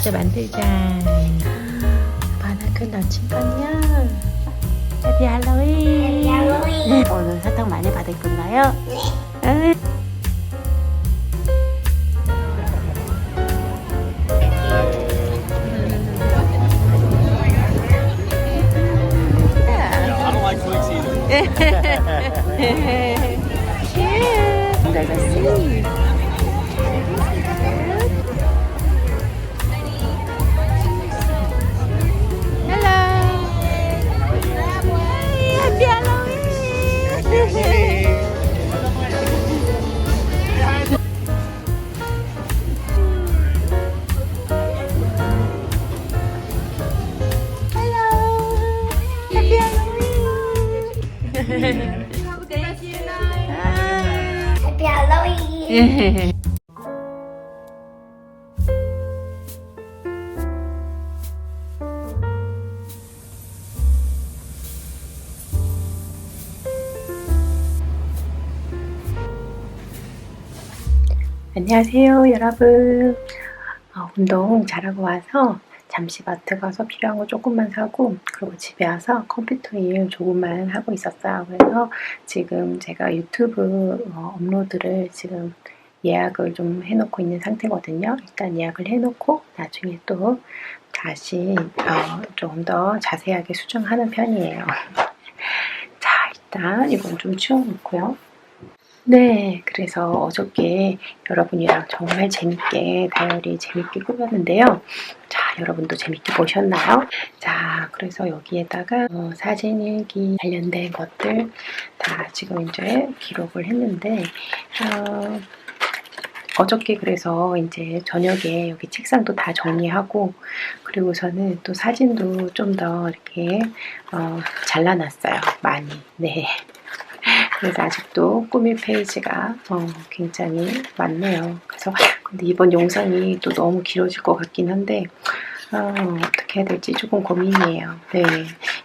과자 만들자. 바나큰 나침반이야. 해피 할로윈. 할로윈. 오늘 사탕 많이 받을 건가요? 네. I don't like 할로윈. 안녕하세요 여러분 어, 운동 잘하고 와서 잠시 마트 가서 필요한 거 조금만 사고 그리고 집에 와서 컴퓨터 일 조금만 하고 있었어요 그래서 지금 제가 유튜브 어, 업로드를 지금 예약을 좀 해놓고 있는 상태거든요. 일단 예약을 해놓고 나중에 또 다시 어, 조금 더 자세하게 수정하는 편이에요. 자 일단 이건 좀 치워놓고요. 네, 그래서 어저께 여러분이랑 정말 재밌게 다이어리 재밌게 꾸몄는데요. 자, 여러분도 재밌게 보셨나요? 자, 그래서 여기에다가 어, 사진 일기 관련된 것들 다 지금 이제 기록을 했는데 어, 어저께 그래서 이제 저녁에 여기 책상도 다 정리하고 그리고서는 또 사진도 좀 더 이렇게 어, 잘라놨어요. 많이. 네. 그래서 아직도 꾸밀 페이지가 어, 굉장히 많네요. 그래서 근데 이번 영상이 또 너무 길어질 것 같긴 한데 어, 어떻게 해야 될지 조금 고민이에요. 네,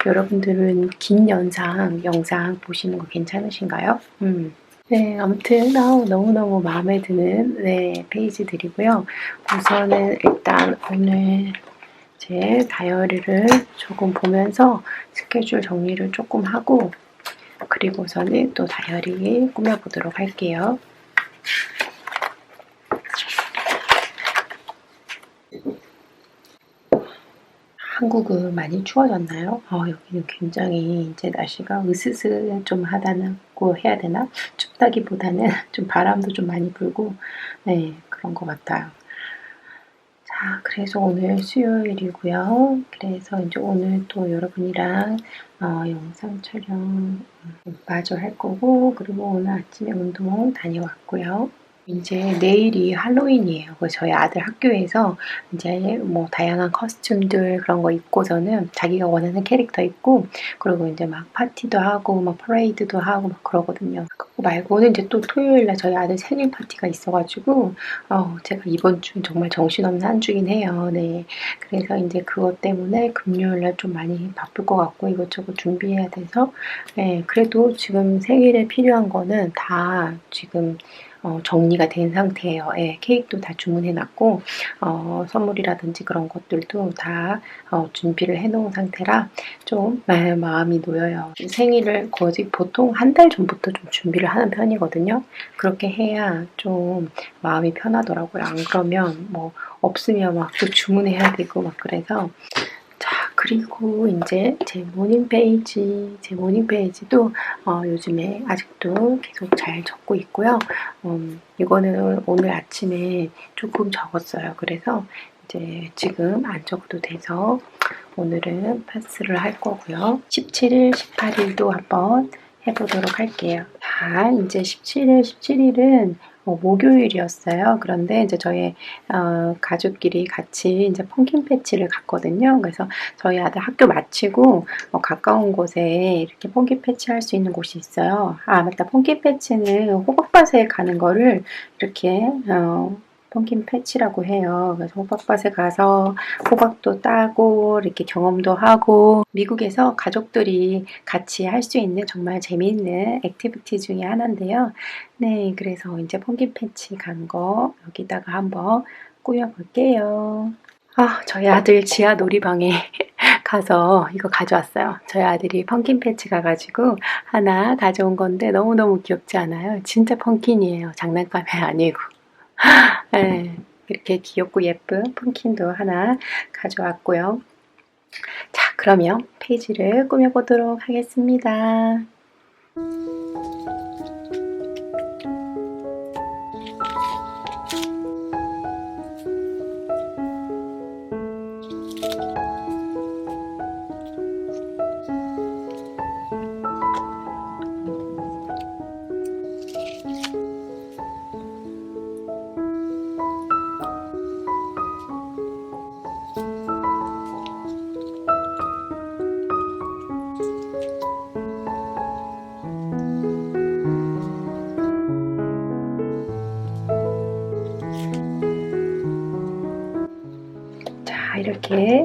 여러분들은 긴 영상 영상 보시는 거 괜찮으신가요? 음. 네, 아무튼 어, 너무너무 마음에 드는 네, 페이지들이고요. 우선은 일단 오늘 제 다이어리를 조금 보면서 스케줄 정리를 조금 하고 그리고서는 또 다이어리 꾸며보도록 할게요. 한국은 많이 추워졌나요? 어, 여기는 굉장히 이제 날씨가 으스스 좀 하다고 해야 되나? 춥다기보다는 좀 바람도 좀 많이 불고, 네, 그런 것 같아요. 자, 그래서 오늘 수요일이고요. 그래서 이제 오늘 또 여러분이랑 어, 영상 촬영 음, 마저 할 거고, 그리고 오늘 아침에 운동 다녀왔고요. 이제 내일이 할로윈이에요. 그래서 저희 아들 학교에서 이제 뭐 다양한 커스튬들 그런 거 입고서는 자기가 원하는 캐릭터 입고 그리고 이제 막 파티도 하고 막 퍼레이드도 하고 막 그러거든요. 그거 말고는 이제 또 토요일 날 저희 아들 생일 파티가 있어가지고 어, 제가 이번 주는 정말 정신없는 한 주긴 해요. 네. 그래서 이제 그것 때문에 금요일 날 좀 많이 바쁠 것 같고 이것저것 준비해야 돼서 네, 그래도 지금 생일에 필요한 거는 다 지금 어, 정리가 된 상태예요. 예, 케이크도 다 주문해 놨고 어, 선물이라든지 그런 것들도 다 어, 준비를 해 놓은 상태라 좀 마, 마음이 놓여요. 생일을 거의 보통 한 달 전부터 좀 준비를 하는 편이거든요. 그렇게 해야 좀 마음이 편하더라고요. 안 그러면 뭐 없으면 막 또 주문해야 되고 막 그래서 자 그리고 이제 제 모닝 페이지 제 모닝 페이지도 어, 요즘에 아직도 계속 잘 적고 있고요. 음, 이거는 오늘 아침에 조금 적었어요. 그래서 이제 지금 안 적어도 돼서 오늘은 패스를 할 거고요. 17일, 18일도 한번 해보도록 할게요. 자, 이제 17일, 17일은 어, 목요일이었어요. 그런데 이제 저희 어, 가족끼리 같이 이제 펑킨 패치를 갔거든요. 그래서 저희 아들 학교 마치고 어, 가까운 곳에 이렇게 펑킨 패치 할 수 있는 곳이 있어요. 아 맞다, 펑킨 패치는 호박밭에 가는 거를 이렇게 어, 펑킨 패치라고 해요. 그래서 호박밭에 가서 호박도 따고 이렇게 경험도 하고 미국에서 가족들이 같이 할 수 있는 정말 재미있는 액티비티 중에 하나인데요. 네, 그래서 이제 펑킨 패치 간 거 여기다가 한번 꾸며볼게요. 아, 저희 아들 지하 놀이방에 가서 이거 가져왔어요. 저희 아들이 펑킨 패치 가가지고 하나 가져온 건데 너무너무 귀엽지 않아요? 진짜 펑킨이에요. 장난감이 아니고. 네, 이렇게 귀엽고 예쁜 펑킨도 하나 가져왔고요. 자, 그러면 페이지를 꾸며보도록 하겠습니다.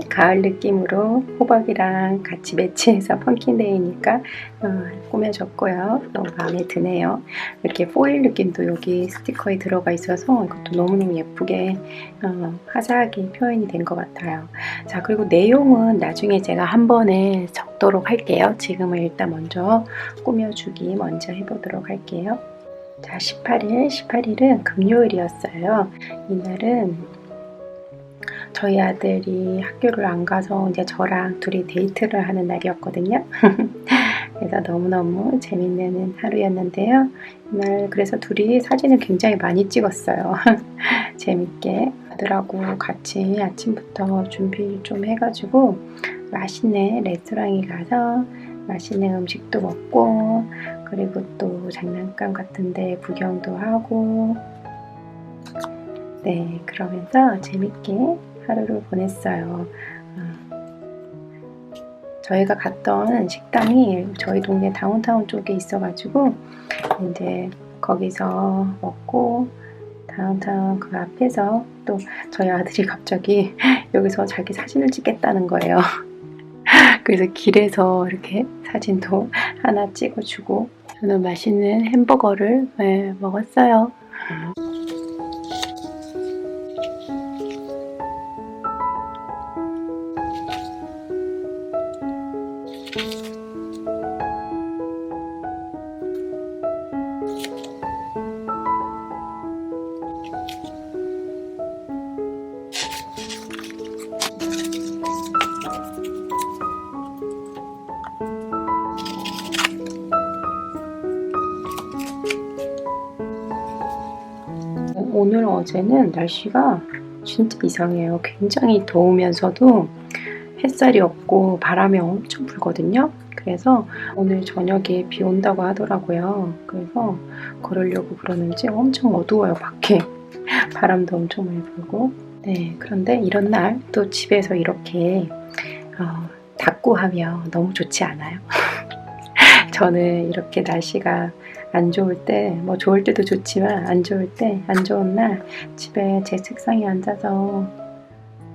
가을 느낌으로 호박이랑 같이 매치해서 펑킨데이니까 어, 꾸며줬고요. 너무 마음에 드네요. 이렇게 포일 느낌도 여기 스티커에 들어가 있어서 이것도 너무너무 예쁘게 어, 화사하게 표현이 된 것 같아요. 자, 그리고 내용은 나중에 제가 한 번에 적도록 할게요. 지금은 일단 먼저 꾸며주기 먼저 해보도록 할게요. 자, 18일, 18일은 금요일이었어요. 이날은 저희 아들이 학교를 안 가서 이제 저랑 둘이 데이트를 하는 날이었거든요. 그래서 너무너무 재밌는 하루였는데요. 이날 그래서 둘이 사진을 굉장히 많이 찍었어요. 재밌게 아들하고 같이 아침부터 준비 좀 해가지고 맛있는 레스토랑에 가서 맛있는 음식도 먹고 그리고 또 장난감 같은데 구경도 하고 네 그러면서 재밌게 하루를 보냈어요. 어, 저희가 갔던 식당이 저희 동네 다운타운 쪽에 있어가지고 이제 거기서 먹고 다운타운 그 앞에서 또 저희 아들이 갑자기 여기서 자기 사진을 찍겠다는 거예요. 그래서 길에서 이렇게 사진도 하나 찍어주고 저는 맛있는 햄버거를 네, 먹었어요. 오늘 어제는 날씨가 진짜 이상해요. 굉장히 더우면서도 햇살이 없고 바람이 엄청 불거든요. 그래서 오늘 저녁에 비 온다고 하더라고요. 그래서 걸으려고 그러는지 엄청 어두워요, 밖에. 바람도 엄청 많이 불고. 네, 그런데 이런 날 또 집에서 이렇게 어, 닦고 하면 너무 좋지 않아요? 저는 이렇게 날씨가 안 좋을 때, 뭐 좋을 때도 좋지만 안 좋을 때, 안 좋은 날 집에 제 책상에 앉아서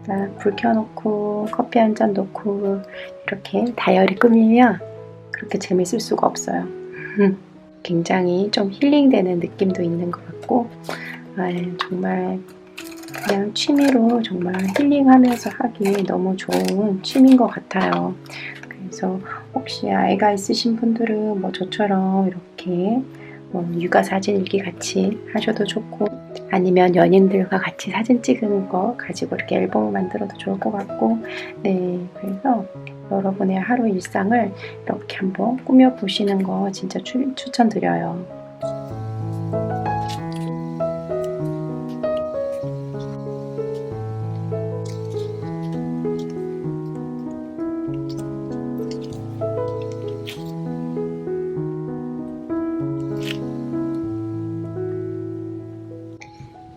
딱불 켜놓고 커피 한 잔 놓고 이렇게 다이어리 꾸미면 그렇게 재밌을 수가 없어요. 굉장히 좀 힐링되는 느낌도 있는 것 같고, 아, 정말 그냥 취미로 정말 힐링하면서 하기 너무 좋은 취미인 것 같아요. 그래서 혹시 아이가 있으신 분들은 뭐 저처럼 이렇게 뭐 육아 사진 일기 같이 하셔도 좋고 아니면 연인들과 같이 사진 찍은 거 가지고 이렇게 앨범을 만들어도 좋을 것 같고 네 그래서 여러분의 하루 일상을 이렇게 한번 꾸며 보시는 거 진짜 추, 추천드려요.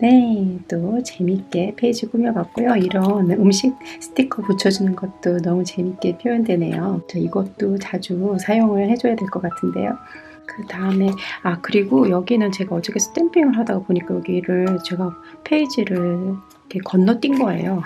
네, 또 재밌게 페이지 꾸며봤고요. 이런 음식 스티커 붙여주는 것도 너무 재밌게 표현되네요. 저 이것도 자주 사용을 해줘야 될 것 같은데요. 그 다음에, 아, 그리고 여기는 제가 어저께 스탬핑을 하다가 보니까 여기를 제가 페이지를 이렇게 건너뛴 거예요.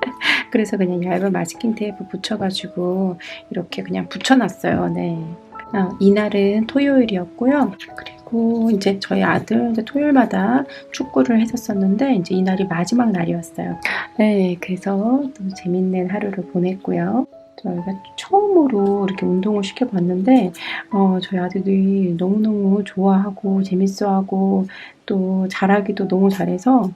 그래서 그냥 얇은 마스킹 테이프 붙여가지고 이렇게 그냥 붙여놨어요. 네. 아, 이날은 토요일이었고요. 그리고 그리고 이제 저희 아들 이제 토요일마다 축구를 했었었는데 이제 이날이 마지막 날이었어요. 네, 그래서 또 재밌는 하루를 보냈고요. 저희가 처음으로 이렇게 운동을 시켜봤는데 어, 저희 아들들이 너무너무 좋아하고 재밌어하고 또 잘하기도 너무 잘해서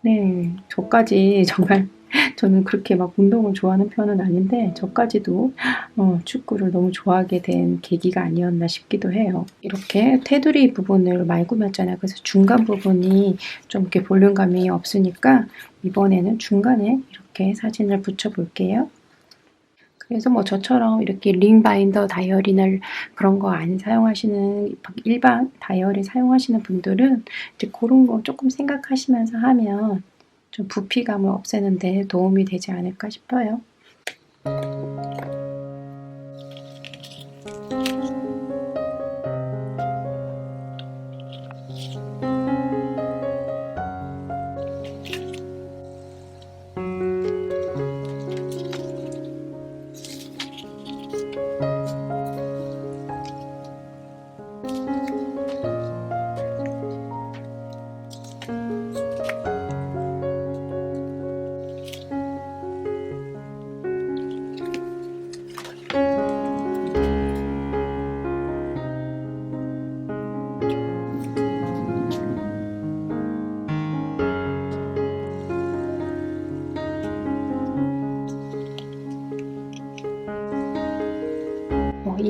네, 저까지 정말 저는 그렇게 막 운동을 좋아하는 편은 아닌데 저까지도 어, 축구를 너무 좋아하게 된 계기가 아니었나 싶기도 해요. 이렇게 테두리 부분을 많이 꾸몄잖아요. 그래서 중간 부분이 좀 이렇게 볼륨감이 없으니까 이번에는 중간에 이렇게 사진을 붙여볼게요. 그래서 뭐 저처럼 이렇게 링 바인더 다이어리나 그런 거 안 사용하시는 일반 다이어리 사용하시는 분들은 이제 그런 거 조금 생각하시면서 하면 좀 부피감을 없애는 데 도움이 되지 않을까 싶어요.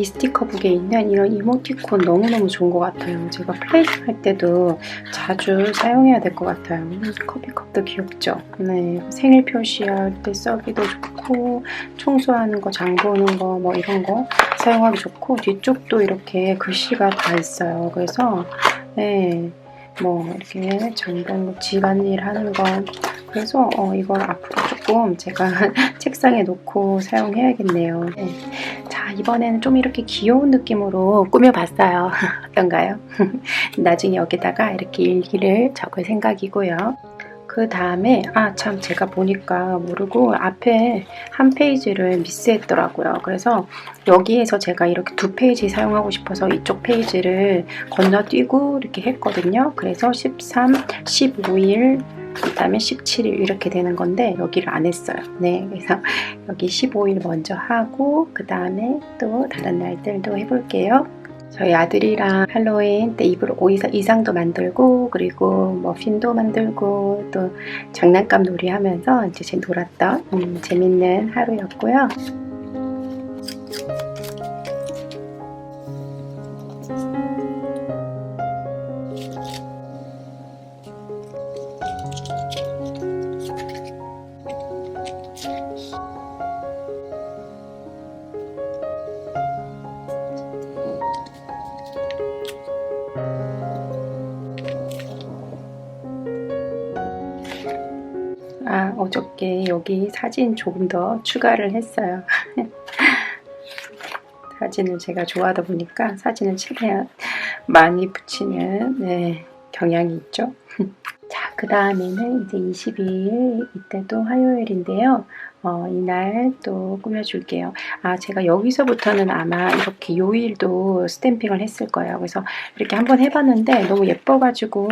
이 스티커북에 있는 이런 이모티콘 너무너무 좋은 것 같아요. 제가 플레이팅 할 때도 자주 사용해야 될 것 같아요. 음, 커피컵도 귀엽죠? 네, 생일 표시할 때 써기도 좋고 청소하는 거, 장 보는 거 뭐 이런 거 사용하기 좋고 뒤쪽도 이렇게 글씨가 다 있어요. 그래서 네, 뭐 이렇게 장 보는 거, 집안일 하는 거 그래서 어, 이걸 앞으로 조금 제가 책상에 놓고 사용해야겠네요. 네. 자, 이번에는 좀 이렇게 귀여운 느낌으로 꾸며봤어요. 어떤가요? 나중에 여기다가 이렇게 일기를 적을 생각이고요. 그 다음에, 아, 참, 제가 보니까 모르고 앞에 한 페이지를 미스했더라고요. 그래서 여기에서 제가 이렇게 두 페이지 사용하고 싶어서 이쪽 페이지를 건너뛰고 이렇게 했거든요. 그래서 13, 15일, 그 다음에 17일 이렇게 되는 건데 여기를 안 했어요. 네, 그래서 여기 15일 먼저 하고 그 다음에 또 다른 날들도 해볼게요. 저희 아들이랑 할로윈 때 입을 옷 이상도 만들고 그리고 머핀도 만들고 또 장난감 놀이 하면서 이제 제 놀았던 음, 재밌는 하루였고요. 여기 사진 조금 더 추가를 했어요. 사진을 제가 좋아하다 보니까 사진을 최대한 많이 붙이는 네, 경향이 있죠. 자, 그 다음에는 이제 22일 이때도 화요일인데요. 어, 이날 또 꾸며줄게요. 아, 제가 여기서부터는 아마 이렇게 요일도 스탬핑을 했을 거예요. 그래서 이렇게 한번 해봤는데 너무 예뻐가지고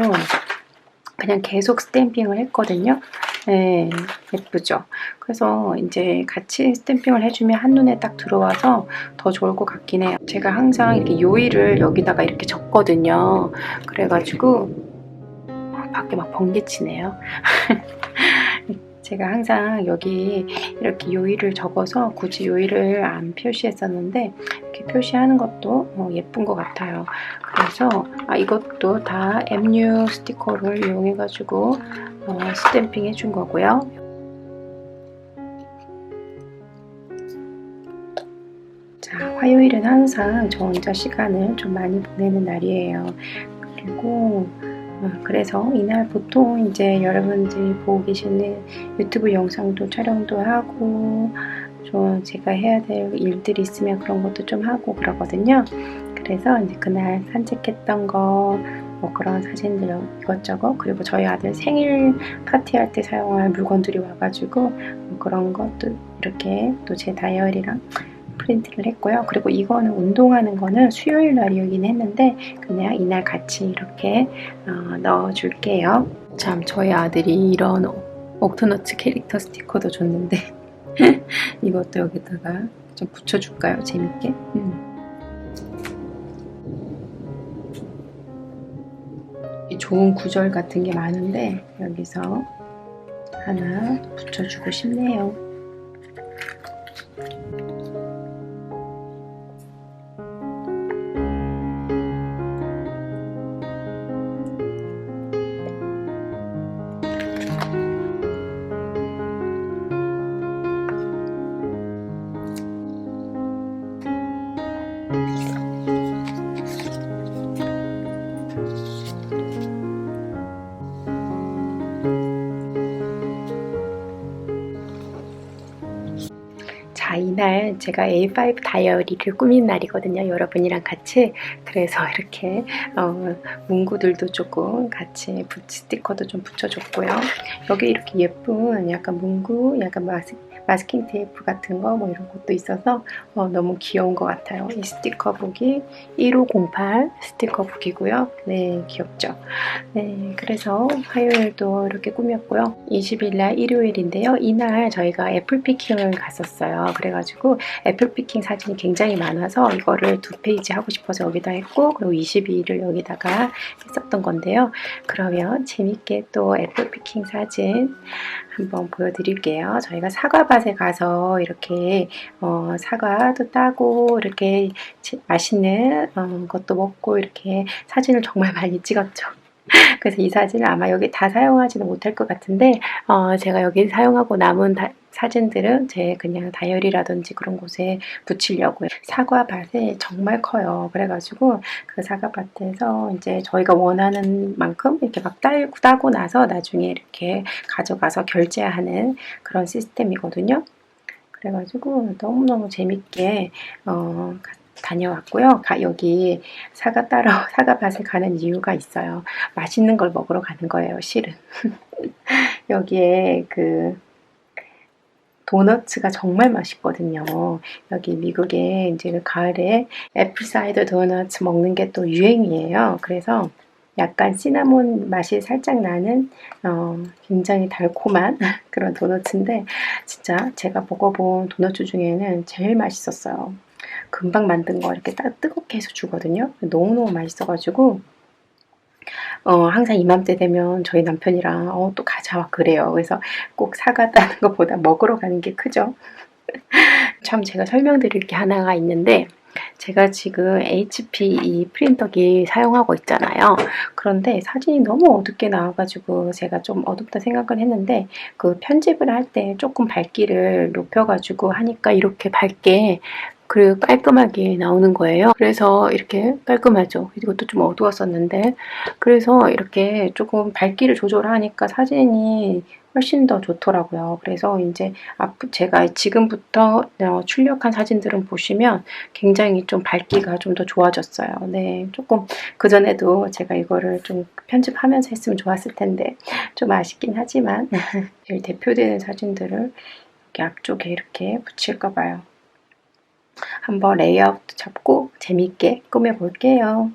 그냥 계속 스탬핑을 했거든요. 네, 예쁘죠? 그래서 이제 같이 스탬핑을 해주면 한눈에 딱 들어와서 더 좋을 것 같긴 해요. 제가 항상 이렇게 요일을 여기다가 이렇게 적거든요. 그래가지고 어, 밖에 막 번개치네요. 제가 항상 여기 이렇게 요일을 적어서 굳이 요일을 안 표시했었는데 이렇게 표시하는 것도 어, 예쁜 것 같아요. 그래서 아, 이것도 다 MU 스티커를 이용해가지고 어, 스탬핑 해준 거고요. 자, 화요일은 항상 저 혼자 시간을 좀 많이 보내는 날이에요. 그리고 어, 그래서 이날 보통 이제 여러분들이 보고 계시는 유튜브 영상도 촬영도 하고 좀 제가 해야 될 일들이 있으면 그런 것도 좀 하고 그러거든요. 그래서 이제 그날 산책했던 거, 뭐 그런 사진들 이것저것 그리고 저희 아들 생일 파티할 때 사용할 물건들이 와가지고 뭐 그런 것도 이렇게 또 제 다이어리랑 프린트를 했고요. 그리고 이거는 운동하는 거는 수요일 날이긴 했는데 그냥 이날 같이 이렇게 어, 넣어줄게요. 참 저희 아들이 이런 옥토너츠 캐릭터 스티커도 줬는데 이것도 여기다가 좀 붙여줄까요? 재밌게. 음. 이 좋은 구절 같은 게 많은데 여기서 하나 붙여주고 싶네요. 이날 제가 A5 다이어리를 꾸민 날이거든요. 여러분이랑 같이. 그래서 이렇게 어, 문구들도 조금 같이 붙, 스티커도 좀 붙여줬고요. 여기 이렇게 예쁜 약간 문구, 약간 마스, 마스킹 테이프 같은 거 뭐 이런 것도 있어서 어, 너무 귀여운 것 같아요. 이 스티커북이 1508 스티커북이고요. 네, 귀엽죠? 네, 그래서 화요일도 이렇게 꾸몄고요. 20일 날 일요일인데요. 이날 저희가 애플 피킹을 갔었어요. 그래가지고 애플 피킹 사진이 굉장히 많아서 이거를 두 페이지 하고 싶어서 여기다 했고 그리고 22일을 여기다가 했었던 건데요. 그러면 재밌게 또 애플 피킹 사진 한번 보여드릴게요. 저희가 사과밭 에 가서 이렇게 어, 사과도 따고 이렇게 지- 맛있는 어, 것도 먹고 이렇게 사진을 정말 많이 찍었죠. 그래서 이 사진을 아마 여기 다 사용하지는 못할 것 같은데 어, 제가 여기 사용하고 남은 다- 사진들은 제 그냥 다이어리라든지 그런 곳에 붙이려고요. 사과밭이 정말 커요. 그래가지고 그 사과밭에서 이제 저희가 원하는 만큼 이렇게 막 따고, 따고 나서 나중에 이렇게 가져가서 결제하는 그런 시스템이거든요. 그래가지고 너무너무 재밌게 어, 가- 다녀왔고요. 가- 여기 사과 따러 사과밭에 가는 이유가 있어요. 맛있는 걸 먹으러 가는 거예요, 실은. 여기에 그 도너츠가 정말 맛있거든요. 여기 미국에 이제 그 가을에 애플 사이더 도너츠 먹는 게 또 유행이에요. 그래서 약간 시나몬 맛이 살짝 나는 어, 굉장히 달콤한 그런 도너츠인데 진짜 제가 먹어본 도너츠 중에는 제일 맛있었어요. 금방 만든 거 이렇게 딱 뜨겁게 해서 주거든요. 너무너무 맛있어가지고 어, 항상 이맘때 되면 저희 남편이랑 어, 또 가자 막 그래요. 그래서 꼭 사과 따는 것보다 먹으러 가는 게 크죠. 참 제가 설명드릴 게 하나가 있는데 제가 지금 HP 이 프린터기 사용하고 있잖아요. 그런데 사진이 너무 어둡게 나와가지고 제가 좀 어둡다 생각을 했는데 그 편집을 할 때 조금 밝기를 높여가지고 하니까 이렇게 밝게 그리고 깔끔하게 나오는 거예요. 그래서 이렇게 깔끔하죠. 이것도 좀 어두웠었는데 그래서 이렇게 조금 밝기를 조절하니까 사진이 훨씬 더 좋더라고요. 그래서 이제 앞 제가 지금부터 어, 출력한 사진들은 보시면 굉장히 좀 밝기가 좀 더 좋아졌어요. 네, 조금 그 전에도 제가 이거를 좀 편집하면서 했으면 좋았을 텐데 좀 아쉽긴 하지만 제일 대표되는 사진들을 이렇게 앞쪽에 이렇게 붙일까 봐요. 한번 레이아웃 잡고 재밌게 꾸며 볼게요.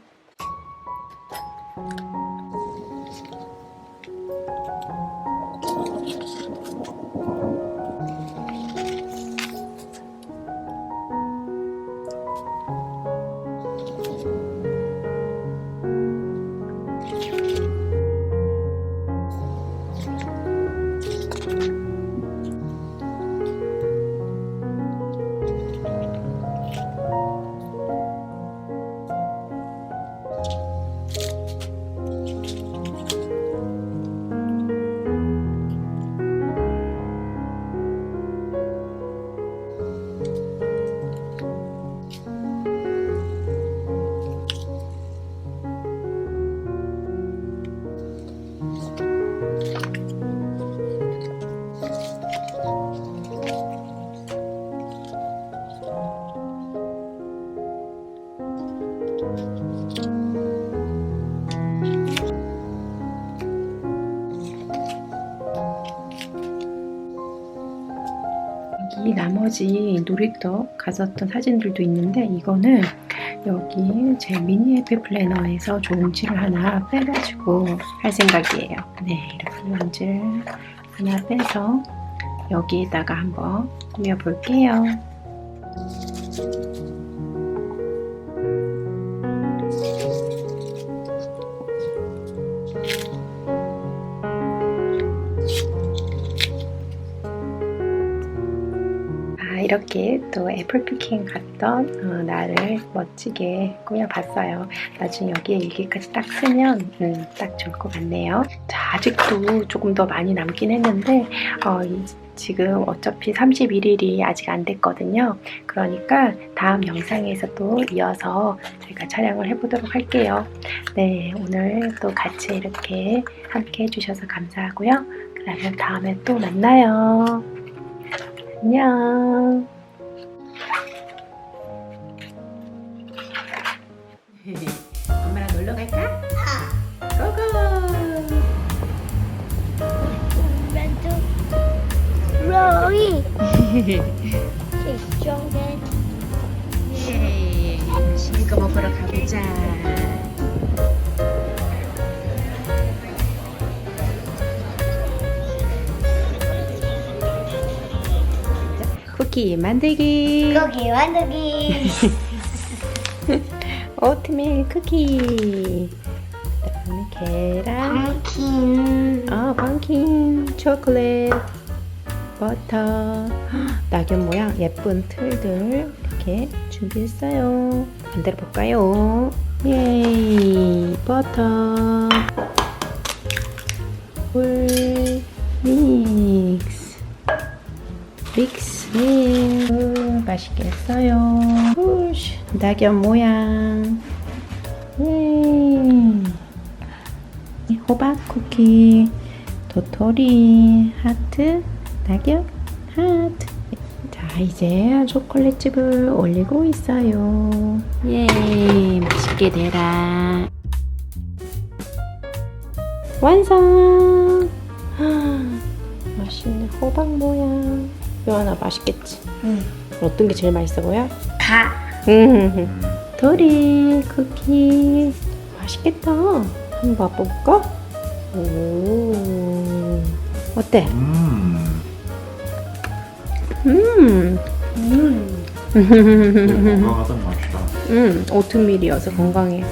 나머지 놀이터 갔었던 사진들도 있는데 이거는 여기 제 미니 해피 플래너에서 종지를 하나 빼가지고 할 생각이에요. 네, 이렇게 용지를 하나 빼서 여기에다가 한번 꾸며볼게요. 이렇게 또 애플 피킹 갔던 어, 나를 멋지게 꾸며봤어요. 나중에 여기에 일기까지 딱 쓰면 음, 딱 좋을 것 같네요. 자, 아직도 조금 더 많이 남긴 했는데 어, 이- 지금 어차피 31일이 아직 안 됐거든요. 그러니까 다음 영상에서 또 이어서 제가 촬영을 해보도록 할게요. 네, 오늘 또 같이 이렇게 함께 해주셔서 감사하고요. 그러면 다음에 또 만나요. 안녕. 엄마랑 놀러 갈까? 고고. Rory. She's stronger. 예. 맛있는 거 먹으러 가보자. 쿠키 만들기. Cookie 만들기. 오트밀 쿠키. 그다음에 계란. Pumpkin. 아, 펑킨, 초콜릿, 버터, 낙엽 모양 예쁜 틀들 이렇게 준비했어요. 만들어 볼까요? 예이, 버터, 물, 믹스, 믹스, 음, 맛있겠어요. 낙엽 모양, 예. 호박 쿠키, 도토리, 하트, 낙엽, 하트. 자, 이제 초콜릿집을 올리고 있어요. 예, 맛있게 되라. 완성! 아, 맛있는 호박 모양. 요 하나 맛있겠지? 응. 어떤 게 제일 맛있어 보여? 다. 음, 도리 쿠키 맛있겠다. 한번 맛볼까? 오, 어때? 음, 음, 음. 되게 건강하단 맛이다. 음, 오트밀이어서 건강해.